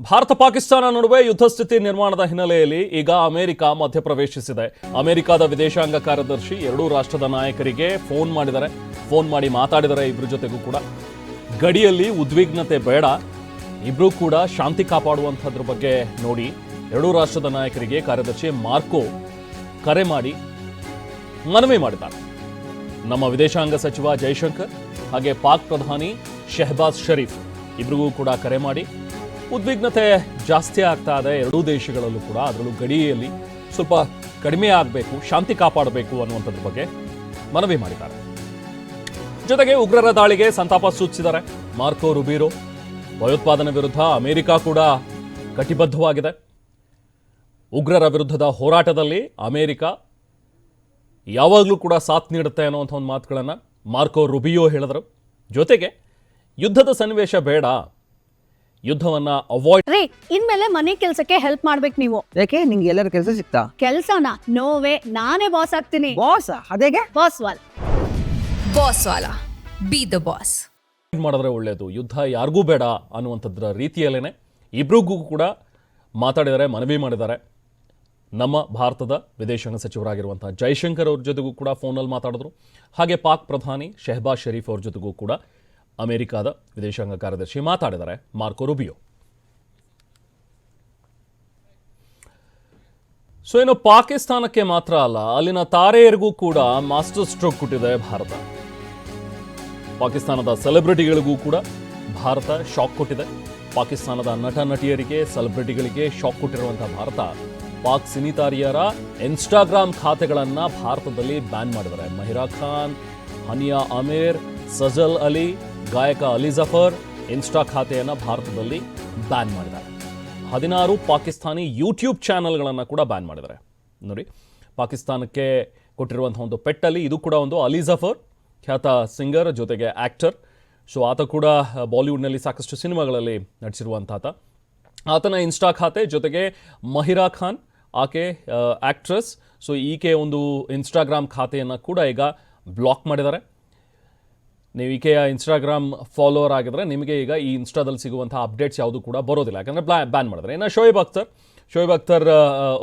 ಭಾರತ ಪಾಕಿಸ್ತಾನ ನಡುವೆ ಯುದ್ಧ ಸ್ಥಿತಿ ನಿರ್ಮಾಣದ ಹಿನ್ನೆಲೆಯಲ್ಲಿ ಈಗ ಅಮೆರಿಕ ಮಧ್ಯಪ್ರವೇಶಿಸಿದೆ. ಅಮೆರಿಕದ ವಿದೇಶಾಂಗ ಕಾರ್ಯದರ್ಶಿ ಎರಡೂ ರಾಷ್ಟ್ರದ ನಾಯಕರಿಗೆ ಫೋನ್ ಮಾಡಿದ್ದಾರೆ ಫೋನ್ ಮಾಡಿ ಮಾತಾಡಿದರೆ ಇಬ್ಬರ ಜೊತೆಗೂ ಕೂಡ. ಗಡಿಯಲ್ಲಿ ಉದ್ವಿಗ್ನತೆ ಬೇಡ ಇಬ್ಬರೂ ಕೂಡ ಶಾಂತಿ ಕಾಪಾಡುವಂಥದ್ರ ಬಗ್ಗೆ ನೋಡಿ ಎರಡೂ ರಾಷ್ಟ್ರದ ನಾಯಕರಿಗೆ ಕಾರ್ಯದರ್ಶಿ ಮಾರ್ಕೋ ಕರೆ ಮಾಡಿ ಮನವಿ ಮಾಡಿದ್ದಾರೆ. ನಮ್ಮ ವಿದೇಶಾಂಗ ಸಚಿವ ಜೈಶಂಕರ್ ಹಾಗೆ ಪಾಕ್ ಪ್ರಧಾನಿ ಶೆಹಬಾಜ್ ಶರೀಫ್ ಇಬ್ರಿಗೂ ಕೂಡ ಕರೆ ಮಾಡಿ ಉದ್ವಿಗ್ನತೆ ಜಾಸ್ತಿ ಆಗ್ತಾ ಇದೆ ಎರಡೂ ದೇಶಗಳಲ್ಲೂ ಕೂಡ. ಅದರಲ್ಲೂ ಗಡಿಯಲ್ಲಿ ಸ್ವಲ್ಪ ಕಡಿಮೆ ಆಗಬೇಕು, ಶಾಂತಿ ಕಾಪಾಡಬೇಕು ಅನ್ನುವಂಥದ್ರ ಬಗ್ಗೆ ಮನವಿ ಮಾಡಿದ್ದಾರೆ. ಜೊತೆಗೆ ಉಗ್ರರ ದಾಳಿಗೆ ಸಂತಾಪ ಸೂಚಿಸಿದ್ದಾರೆ. ಮಾರ್ಕೋ ರುಬೀರೋ, ಭಯೋತ್ಪಾದನೆ ವಿರುದ್ಧ ಅಮೆರಿಕ ಕೂಡ ಕಟಿಬದ್ಧವಾಗಿದೆ. ಉಗ್ರರ ವಿರುದ್ಧದ ಹೋರಾಟದಲ್ಲಿ ಅಮೆರಿಕ ಯಾವಾಗಲೂ ಕೂಡ ಸಾಥ್ ನೀಡುತ್ತೆ ಅನ್ನುವಂಥ ಒಂದು ಮಾತುಗಳನ್ನು ಮಾರ್ಕೋ ರುಬಿಯೋ ಹೇಳಿದರು. ಜೊತೆಗೆ ಯುದ್ಧದ ಸನ್ನಿವೇಶ ಬೇಡ ಯುದ್ಧವನ್ನು ಅವಾಯ್ಡ್ ರೀ ಇನ್ಮೇಲೆ ಮನೆ ಕೆಲ್ಸಕ್ಕೆ ಹೆಲ್ಪ್ ಮಾಡ್ಬೇಕು ನೀವು. ಯಾಕೆ? ನಿಂಗೆ ಎಲ್ಲರ ಕೆಲಸ ಸಿಕ್ತಾ? ಕೆಲ್ಸನ? ನೋವೇ ನಾನೇ ಬಾಸ್ ಆಗ್ತೀನಿ. ಬಾಸ್ ಅದೇಗೆ? ಬಾಸ್ ವಾಲ್ ಬಾಸ್ ವಾಲ ಬಿ ದ ಬಾಸ್ ಮಾಡಿದ್ರೆ ಒಳ್ಳೇದು. ಯುದ್ಧ ಯಾರಿಗೂ ಬೇಡ ಅನ್ನುವಂಥದ್ರ ರೀತಿಯಲ್ಲೇನೆ ಇಬ್ರಿಗೂ ಕೂಡ ಮಾತಾಡಿದ್ದಾರೆ ಮನವಿ ಮಾಡಿದ್ದಾರೆ. ನಮ್ಮ ಭಾರತದ ವಿದೇಶಾಂಗ ಸಚಿವರಾಗಿರುವಂಥ ಜೈಶಂಕರ್ ಅವ್ರ ಜೊತೆಗೂ ಕೂಡ ಫೋನಲ್ಲಿ ಮಾತಾಡಿದ್ರು. ಹಾಗೆ ಪಾಕ್ ಪ್ರಧಾನಿ ಶೆಹಬಾಜ್ ಶರೀಫ್ ಅವ್ರ ಜೊತೆಗೂ ಕೂಡ ಅಮೆರಿಕಾದ ವಿದೇಶಾಂಗ ಕಾರ್ಯದರ್ಶಿ ಮಾತಾಡಿದ್ದಾರೆ. Marco Rubio. ಸೊ ಏನು ಪಾಕಿಸ್ತಾನಕ್ಕೆ ಮಾತ್ರ ಅಲ್ಲ, ಅಲ್ಲಿನ ತಾರೆಯರಿಗೂ ಕೂಡ ಮಾಸ್ಟರ್ ಸ್ಟ್ರೋಕ್ ಕೊಟ್ಟಿದೆ ಭಾರತ. ಪಾಕಿಸ್ತಾನದ ಸೆಲೆಬ್ರಿಟಿಗಳಿಗೂ ಕೂಡ ಭಾರತ ಶಾಕ್ ಕೊಟ್ಟಿದೆ. ಪಾಕಿಸ್ತಾನದ ನಟ ನಟಿಯರಿಗೆ ಸೆಲೆಬ್ರಿಟಿಗಳಿಗೆ ಶಾಕ್ ಕೊಟ್ಟಿರುವಂತಹ ಭಾರತ. ಪಾಕ್ ಸಿನಿತಾರಿಯರ ಇನ್ಸ್ಟಾಗ್ರಾಮ್ ಖಾತೆಗಳನ್ನ ಭಾರತದಲ್ಲಿ ಬ್ಯಾನ್ ಮಾಡಿದ್ದಾರೆ. ಮಹಿರಾ ಖಾನ್, ಹನಿಯಾ ಅಮೀರ್, ಸಜಲ್ ಅಲಿ ಗಾಯಕ ಅಲಿ ಜಫರ್ ಇನ್ಸ್ಟಾ ಖಾತೆಯನ್ನು ಭಾರತದಲ್ಲಿ ಬ್ಯಾನ್ ಮಾಡಿದ್ದಾರೆ. ಹದಿನಾರು ಪಾಕಿಸ್ತಾನಿ ಯೂಟ್ಯೂಬ್ ಚಾನೆಲ್ಗಳನ್ನು ಕೂಡ ಬ್ಯಾನ್ ಮಾಡಿದ್ದಾರೆ. ನೋಡಿ, ಪಾಕಿಸ್ತಾನಕ್ಕೆ ಕೊಟ್ಟಿರುವಂಥ ಒಂದು ಪೆಟ್ಟಲ್ಲಿ ಇದು ಕೂಡ ಒಂದು ಅಲಿ ಜಫರ್, ಖ್ಯಾತ ಸಿಂಗರ್ ಜೊತೆಗೆ ಆ್ಯಕ್ಟರ್ ಸೊ ಆತ ಕೂಡ ಬಾಲಿವುಡ್ನಲ್ಲಿ ಸಾಕಷ್ಟು ಸಿನಿಮಾಗಳಲ್ಲಿ ನಟಿಸಿರುವಂಥಾತ ಆತನ ಇನ್ಸ್ಟಾ ಖಾತೆ ಜೊತೆಗೆ ಮಹಿರಾ ಖಾನ್, ಆಕೆ ಆ್ಯಕ್ಟ್ರೆಸ್ ಸೊ ಈಕೆ ಒಂದು ಇನ್ಸ್ಟಾಗ್ರಾಮ್ ಖಾತೆಯನ್ನು ಕೂಡ ಈಗ ಬ್ಲಾಕ್ ಮಾಡಿದ್ದಾರೆ. ನೀವು ಈಕೆಯ ಇನ್ಸ್ಟಾಗ್ರಾಮ್ ಫಾಲೋವರ್ ಆಗಿದ್ರೆ ನಿಮಗೆ ಈಗ ಈ ಇನ್ಸ್ಟಾದಲ್ಲಿ ಸಿಗುವಂಥ ಅಪ್ಡೇಟ್ಸ್ ಯಾವುದು ಕೂಡ ಬರೋದಿಲ್ಲ. ಯಾಕಂದರೆ ಬ್ಲಾ ಬ್ಯಾನ್ ಮಾಡಿದ್ರೆ. ಇನ್ನು ಶೋಯಬ್ ಅಖ್ತರ್ ಶೋಯಬ್ ಅಖ್ತರ್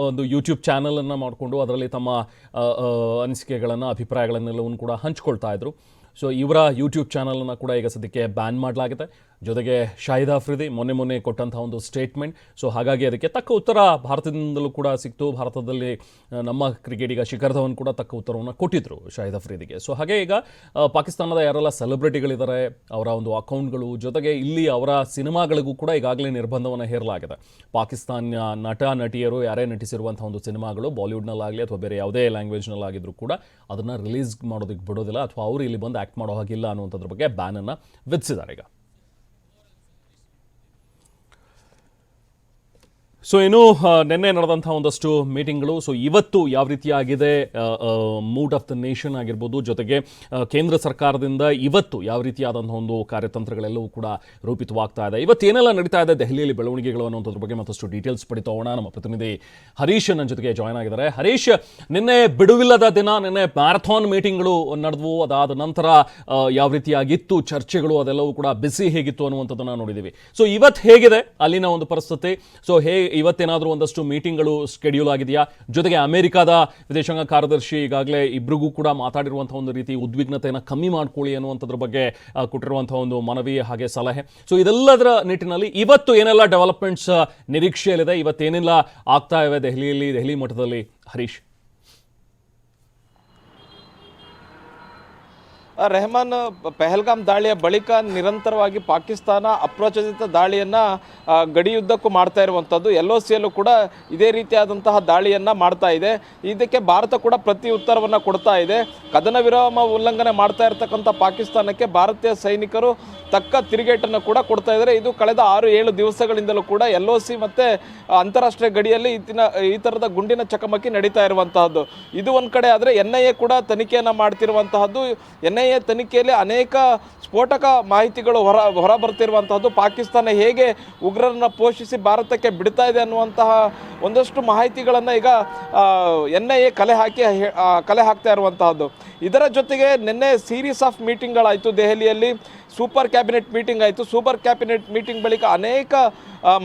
ಒಂದು ಯೂಟ್ಯೂಬ್ ಚಾನಲನ್ನು ಮಾಡಿಕೊಂಡು ಅದರಲ್ಲಿ ತಮ್ಮ ಅನಿಸಿಕೆಗಳನ್ನು, ಅಭಿಪ್ರಾಯಗಳನ್ನೆಲ್ಲವನ್ನು ಕೂಡ ಹಂಚ್ಕೊಳ್ತಾ ಇದ್ರು. ಸೊ ಇವರ ಯೂಟ್ಯೂಬ್ ಚಾನಲನ್ನು ಕೂಡ ಈಗ ಸದ್ಯಕ್ಕೆ ಬ್ಯಾನ್ ಮಾಡಲಾಗಿದೆ. ಜೊತೆಗೆ ಶಾಹಿದ್ ಅಫ್ರಿದಿ ಮೊನ್ನೆ ಮೊನ್ನೆ ಕೊಟ್ಟಂಥ ಒಂದು ಸ್ಟೇಟ್ಮೆಂಟ್ ಸೊ ಹಾಗಾಗಿ ಅದಕ್ಕೆ ತಕ್ಕ ಉತ್ತರ ಭಾರತದಿಂದಲೂ ಕೂಡ ಸಿಕ್ತು. ಭಾರತದಲ್ಲಿ ನಮ್ಮ ಕ್ರಿಕೆಟಿಗ ಶಿಖರ್ ಧವನ್ ಕೂಡ ತಕ್ಕ ಉತ್ತರವನ್ನು ಕೊಟ್ಟಿದ್ದರು ಶಾಹಿದ್ ಅಫ್ರಿದಿಗೆ ಸೊ ಹಾಗೆ ಈಗ ಪಾಕಿಸ್ತಾನದ ಯಾರೆಲ್ಲ ಸೆಲೆಬ್ರಿಟಿಗಳಿದ್ದಾರೆ ಅವರ ಒಂದು ಅಕೌಂಟ್ಗಳು ಜೊತೆಗೆ ಇಲ್ಲಿ ಅವರ ಸಿನಿಮಾಗಳಿಗೂ ಕೂಡ ಈಗಾಗಲೇ ನಿರ್ಬಂಧವನ್ನು ಹೇರಲಾಗಿದೆ. ಪಾಕಿಸ್ತಾನ ನಟ, ನಟಿಯರು ಯಾರೇ ನಟಿಸಿರುವಂಥ ಒಂದು ಸಿನಿಮಾಗಳು ಬಾಲಿವುಡ್ನಲ್ಲಾಗಲಿ ಅಥವಾ ಬೇರೆ ಯಾವುದೇ ಲ್ಯಾಂಗ್ವೇಜ್ನಲ್ಲಾಗಿದ್ರೂ ಕೂಡ ಅದನ್ನು ರಿಲೀಸ್ ಮಾಡೋದಕ್ಕೆ ಬಿಡೋದಿಲ್ಲ. ಅಥವಾ ಅವರು ಇಲ್ಲಿ ಬಂದು ಆ್ಯಕ್ಟ್ ಮಾಡೋ ಹಾಗಿಲ್ಲ ಅನ್ನುವಂಥದ್ರ ಬಗ್ಗೆ ಬ್ಯಾನನ್ನು ವಿಧಿಸಿದ್ದಾರೆ ಈಗ. ಸೊ ಇನ್ನು ನಿನ್ನೆ ನಡೆದಂಥ ಒಂದಷ್ಟು ಮೀಟಿಂಗ್ಗಳು ಸೊ ಇವತ್ತು ಯಾವ ರೀತಿಯಾಗಿದೆ ಮೂಡ್ ಆಫ್ ದ ನೇಷನ್ ಆಗಿರ್ಬೋದು, ಜೊತೆಗೆ ಕೇಂದ್ರ ಸರ್ಕಾರದಿಂದ ಇವತ್ತು ಯಾವ ರೀತಿಯಾದಂಥ ಒಂದು ಕಾರ್ಯತಂತ್ರಗಳೆಲ್ಲವೂ ಕೂಡ ರೂಪಿತವಾಗ್ತಾ ಇದೆ. ಇವತ್ತು ಏನೆಲ್ಲ ನಡೀತಾ ಇದೆ, ದೆಹಲಿಯಲ್ಲಿ ಬೆಳವಣಿಗೆಗಳು ಅನ್ನೋದ್ರ ಬಗ್ಗೆ ಮತ್ತಷ್ಟು ಡೀಟೇಲ್ಸ್ ಪಡಿತಾ ಹೋಗೋಣ ನಮ್ಮ ಪ್ರತಿನಿಧಿ ಹರೀಶ್ ನನ್ನ ಜೊತೆಗೆ ಜಾಯ್ನ್ ಆಗಿದ್ದಾರೆ. ಹರೀಶ್, ನಿನ್ನೆ ಬಿಡುವಿಲ್ಲದ ದಿನ, ನಿನ್ನೆ ಮ್ಯಾರಥಾನ್ ಮೀಟಿಂಗ್ಗಳು ನಡೆದವು. ಅದಾದ ನಂತರ ಯಾವ ರೀತಿಯಾಗಿತ್ತು, ಚರ್ಚೆಗಳು, ಅದೆಲ್ಲವೂ ಕೂಡ ಬಿಸಿ ಹೇಗಿತ್ತು ಅನ್ನುವಂಥದ್ದನ್ನು ನೋಡಿದ್ದೀವಿ ಸೊ ಇವತ್ತು ಹೇಗಿದೆ, ಅಲ್ಲಿನ ಒಂದು ಪರಿಸ್ಥಿತಿ? ಸೊ ಹೇ ಇವತ್ತೇನಾದರೂ ಒಂದಷ್ಟು ಮೀಟಿಂಗ್ಗಳು ಸ್ಕೆಡ್ಯೂಲ್ ಆಗಿದೆಯಾ? ಜೊತೆಗೆ ಅಮೆರಿಕಾದ ವಿದೇಶಾಂಗ ಕಾರ್ಯದರ್ಶಿ ಈಗಾಗಲೇ ಇಬ್ರಿಗೂ ಕೂಡ ಮಾತಾಡಿರುವಂಥ ಒಂದು ರೀತಿ ಉದ್ವಿಗ್ನತೆಯನ್ನು ಕಮ್ಮಿ ಮಾಡ್ಕೊಳ್ಳಿ ಅನ್ನುವಂಥದ್ರ ಬಗ್ಗೆ ಕೊಟ್ಟಿರುವಂಥ ಒಂದು ಮನವಿ ಹಾಗೆ ಸಲಹೆ. ಸೊ ಇದೆಲ್ಲದರ ನಿಟ್ಟಿನಲ್ಲಿ ಇವತ್ತು ಏನೆಲ್ಲ ಡೆವಲಪ್ಮೆಂಟ್ಸ್ ನಿರೀಕ್ಷೆಯಲ್ಲಿದೆ? ಇವತ್ತೇನೆಲ್ಲ ಆಗ್ತಾ ಇವೆ ದೆಹಲಿಯಲ್ಲಿ, ದೆಹಲಿ ಮಠದಲ್ಲಿ ಹರೀಶ್ ಆ ರೆಹಮಾನ್ ಪೆಹಲ್ಗಾಮ್ ದಾಳಿಯ ಬಳಿಕ ನಿರಂತರವಾಗಿ ಪಾಕಿಸ್ತಾನ ಅಪ್ರಚೋದಿತ ದಾಳಿಯನ್ನ ಗಡಿಯುದ್ದಕ್ಕೂ ಮಾಡ್ತಾ ಇರುವಂಥದ್ದು ಎಲ್ ಒ ಸಿಯಲ್ಲೂ ಕೂಡ ಇದೇ ರೀತಿಯಾದಂತಹ ದಾಳಿಯನ್ನ ಮಾಡ್ತಾ ಇದೆ. ಇದಕ್ಕೆ ಭಾರತ ಕೂಡ ಪ್ರತಿ ಉತ್ತರವನ್ನು ಕೊಡ್ತಾ ಇದೆ. ಕದನ ವಿರಾಮ ಉಲ್ಲಂಘನೆ ಮಾಡ್ತಾ ಇರತಕ್ಕಂಥ ಪಾಕಿಸ್ತಾನಕ್ಕೆ ಭಾರತೀಯ ಸೈನಿಕರು ತಕ್ಕ ತಿರುಗೇಟನ್ನು ಕೂಡ ಕೊಡ್ತಾ ಇದ್ದಾರೆ. ಇದು ಕಳೆದ ಆರು, ಏಳು ದಿವಸಗಳಿಂದಲೂ ಕೂಡ ಎಲ್ ಒ ಸಿ ಮತ್ತೆ ಅಂತಾರಾಷ್ಟ್ರೀಯ ಗಡಿಯಲ್ಲಿ ಇತ್ತಿನ ಈ ಥರದ ಗುಂಡಿನ ಚಕಮಕಿ ನಡೀತಾ ಇರುವಂತಹದ್ದು. ಇದು ಒಂದು ಕಡೆ ಆದರೆ ಎನ್ ಐ ಎ ಕೂಡ ತನಿಖೆಯನ್ನು ಮಾಡ್ತಿರುವಂತಹದ್ದು. ಎನ್ ಐ ಎ ತನಿಖೆಯಲ್ಲಿ ಅನೇಕ ಸ್ಫೋಟಕ ಮಾಹಿತಿಗಳು ಹೊರ ಹೊರ ಬರ್ತಿರುವಂತಹದ್ದು ಪಾಕಿಸ್ತಾನ ಹೇಗೆ ಉಗ್ರರನ್ನು ಪೋಷಿಸಿ ಭಾರತಕ್ಕೆ ಬಿಡ್ತಾ ಇದೆ ಅನ್ನುವಂತಹ ಒಂದಷ್ಟು ಮಾಹಿತಿಗಳನ್ನು ಈಗ ಎನ್ ಐ ಎ ಕಲೆ ಹಾಕಿ ಕಲೆ ಹಾಕ್ತಾ ಇರುವಂತಹದ್ದು. ಇದರ ಜೊತೆಗೆ ನಿನ್ನೆ ಸೀರೀಸ್ ಆಫ್ ಮೀಟಿಂಗ್ಗಳಾಯಿತು ದೆಹಲಿಯಲ್ಲಿ. ಸೂಪರ್ ಕ್ಯಾಬಿನೆಟ್ ಮೀಟಿಂಗ್ ಆಯಿತು. ಸೂಪರ್ ಕ್ಯಾಬಿನೆಟ್ ಮೀಟಿಂಗ್ ಬಳಿಕ ಅನೇಕ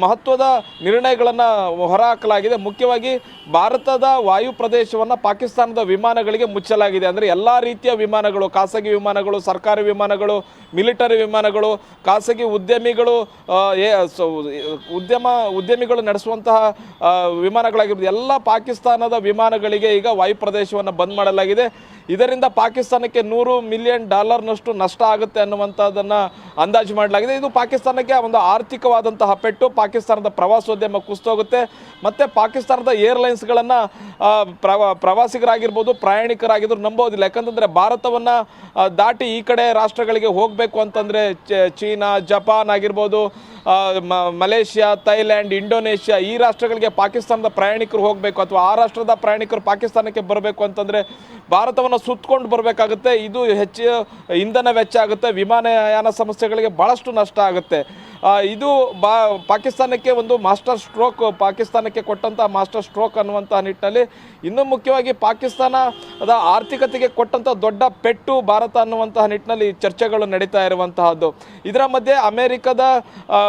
ಮಹತ್ವದ ನಿರ್ಣಯಗಳನ್ನು ಹೊರಹಾಕಲಾಗಿದೆ. ಮುಖ್ಯವಾಗಿ ಭಾರತದ ವಾಯು ಪ್ರದೇಶವನ್ನು ಪಾಕಿಸ್ತಾನದ ವಿಮಾನಗಳಿಗೆ ಮುಚ್ಚಲಾಗಿದೆ. ಅಂದರೆ ಎಲ್ಲ ರೀತಿಯ ವಿಮಾನಗಳು, ಖಾಸಗಿ ವಿಮಾನಗಳು, ಸರ್ಕಾರಿ ವಿಮಾನಗಳು, ಮಿಲಿಟರಿ ವಿಮಾನಗಳು, ಖಾಸಗಿ ಉದ್ಯಮಿಗಳು ಉದ್ಯಮ, ಉದ್ಯಮಿಗಳು ನಡೆಸುವಂತಹ ವಿಮಾನಗಳಾಗಿರ್ಬೋದು. ಎಲ್ಲ ಪಾಕಿಸ್ತಾನದ ವಿಮಾನಗಳಿಗೆ ಈಗ ವಾಯು ಪ್ರದೇಶವನ್ನು ಬಂದ್ ಮಾಡಲಾಗಿದೆ. ಇದರಿಂದ ಪಾಕಿಸ್ತಾನಕ್ಕೆ ನೂರು ಮಿಲಿಯನ್ ಡಾಲರ್ನಷ್ಟು ನಷ್ಟ ಆಗುತ್ತೆ ಅನ್ನುವಂಥದ್ದನ್ನು ಅಂದಾಜು ಮಾಡಲಾಗಿದೆ. ಇದು ಪಾಕಿಸ್ತಾನಕ್ಕೆ ಒಂದು ಆರ್ಥಿಕವಾದಂತಹ ಪೆಟ್ಟು. ಪಾಕಿಸ್ತಾನದ ಪ್ರವಾಸೋದ್ಯಮ ಕುಸಿತೋಗುತ್ತೆ ಮತ್ತು ಪಾಕಿಸ್ತಾನದ ಏರ್ಲೈನ್ಸ್ಗಳನ್ನು ಪ್ರವ, ಪ್ರವಾಸಿಗರಾಗಿರ್ಬೋದು, ಪ್ರಯಾಣಿಕರಾಗಿದ್ರು ನಂಬೋದಿಲ್ಲ ಯಾಕಂತಂದರೆ ಭಾರತವನ್ನು ದಾಟಿ ಈ ಕಡೆ ರಾಷ್ಟ್ರಗಳಿಗೆ ಹೋಗಬೇಕು ಅಂತಂದರೆ ಚೀನಾ, ಜಪಾನ್ ಆಗಿರ್ಬೋದು ಮಲೇಷ್ಯಾ, ಥೈಲ್ಯಾಂಡ್, ಇಂಡೋನೇಷ್ಯಾ ಈ ರಾಷ್ಟ್ರಗಳಿಗೆ ಪಾಕಿಸ್ತಾನದ ಪ್ರಯಾಣಿಕರು ಹೋಗಬೇಕು ಅಥವಾ ಆ ರಾಷ್ಟ್ರದ ಪ್ರಯಾಣಿಕರು ಪಾಕಿಸ್ತಾನಕ್ಕೆ ಬರಬೇಕು ಅಂತಂದರೆ ಭಾರತವನ್ನು ಸುತ್ತಕೊಂಡು ಬರಬೇಕಾಗುತ್ತೆ. ಇದು ಹೆಚ್ಚು ಇಂಧನ ವೆಚ್ಚ ಆಗುತ್ತೆ. ವಿಮಾನಯಾನ ಸಂಸ್ಥೆಗಳಿಗೆ ಭಾಳಷ್ಟು ನಷ್ಟ ಆಗುತ್ತೆ. ಇದು ಬಾ, ಪಾಕಿಸ್ತಾನಕ್ಕೆ ಒಂದು ಮಾಸ್ಟರ್ ಸ್ಟ್ರೋಕ್, ಪಾಕಿಸ್ತಾನಕ್ಕೆ ಕೊಟ್ಟಂಥ ಮಾಸ್ಟರ್ ಸ್ಟ್ರೋಕ್ ಅನ್ನುವಂಥ ನಿಟ್ಟಿನಲ್ಲಿ ಇನ್ನೂ ಮುಖ್ಯವಾಗಿ ಪಾಕಿಸ್ತಾನದ ಆರ್ಥಿಕತೆಗೆ ಕೊಟ್ಟಂಥ ದೊಡ್ಡ ಪೆಟ್ಟು ಭಾರತ ಅನ್ನುವಂತಹ ನಿಟ್ಟಿನಲ್ಲಿ ಚರ್ಚೆಗಳು ನಡೀತಾ ಇರುವಂತಹದ್ದು. ಇದರ ಮಧ್ಯೆ ಅಮೆರಿಕದ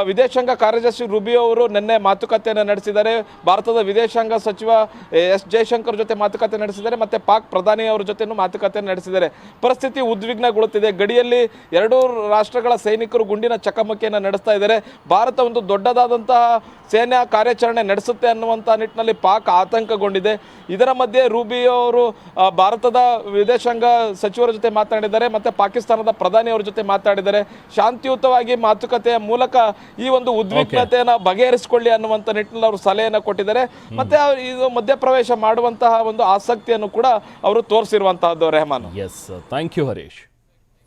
ವಿದೇಶಾಂಗ ಕಾರ್ಯದರ್ಶಿ ರುಬಿಯೋ ಅವರು ನಿನ್ನೆ ಮಾತುಕತೆಯನ್ನು ನಡೆಸಿದ್ದಾರೆ. ಭಾರತದ ವಿದೇಶಾಂಗ ಸಚಿವ ಎಸ್ ಜಯಶಂಕರ್ ಜೊತೆ ಮಾತುಕತೆ ನಡೆಸಿದ್ದಾರೆ. ಮತ್ತು ಪಾಕ್ ಪ್ರಧಾನಿ ಅವರ ಜೊತೆನೂ ಮಾತುಕತೆ ನಡೆಸಿದ್ದಾರೆ. ಪರಿಸ್ಥಿತಿ ಉದ್ವಿಗ್ನಗೊಳ್ಳುತ್ತಿದೆ. ಗಡಿಯಲ್ಲಿ ಎರಡೂ ರಾಷ್ಟ್ರಗಳ ಸೈನಿಕರು ಗುಂಡಿನ ಚಕಮಕಿಯನ್ನು ನಡೆಸ್ತಾ ಇದ್ದಾರೆ. ಭಾರತ ಒಂದು ದೊಡ್ಡದಾದಂತಹ ಸೇನಾ ಕಾರ್ಯಾಚರಣೆ ನಡೆಸುತ್ತೆ ಅನ್ನುವಂಥ ನಿಟ್ಟಿನಲ್ಲಿ ಪಾಕ್ ಆತಂಕಗೊಂಡಿದೆ. ಇದರ ಮಧ್ಯೆ ರೂಬಿಯೋ ಅವರು ಭಾರತದ ವಿದೇಶಾಂಗ ಸಚಿವರ ಜೊತೆ ಮಾತನಾಡಿದ್ದಾರೆ ಮತ್ತೆ ಪಾಕಿಸ್ತಾನದ ಪ್ರಧಾನಿಯವರ ಜೊತೆ ಮಾತಾಡಿದ್ದಾರೆ ಶಾಂತಿಯುತವಾಗಿ ಮಾತುಕತೆಯ ಮೂಲಕ ಈ ಒಂದು ಉದ್ವಿಗ್ನತೆಯನ್ನು ಬಗೆಹರಿಸಿಕೊಳ್ಳಿ ಅನ್ನುವಂಥ ನಿಟ್ಟಿನಲ್ಲಿ ಅವರು ಸಲಹೆಯನ್ನು ಕೊಟ್ಟಿದ್ದಾರೆ. ಮತ್ತೆ ಇದು ಮಧ್ಯಪ್ರವೇಶ ಮಾಡುವಂತಹ ಒಂದು ಆಸಕ್ತಿಯನ್ನು ಕೂಡ ಅವರು ತೋರಿಸಿರುವಂತಹದ್ದು Rehman. Yes thank you Harish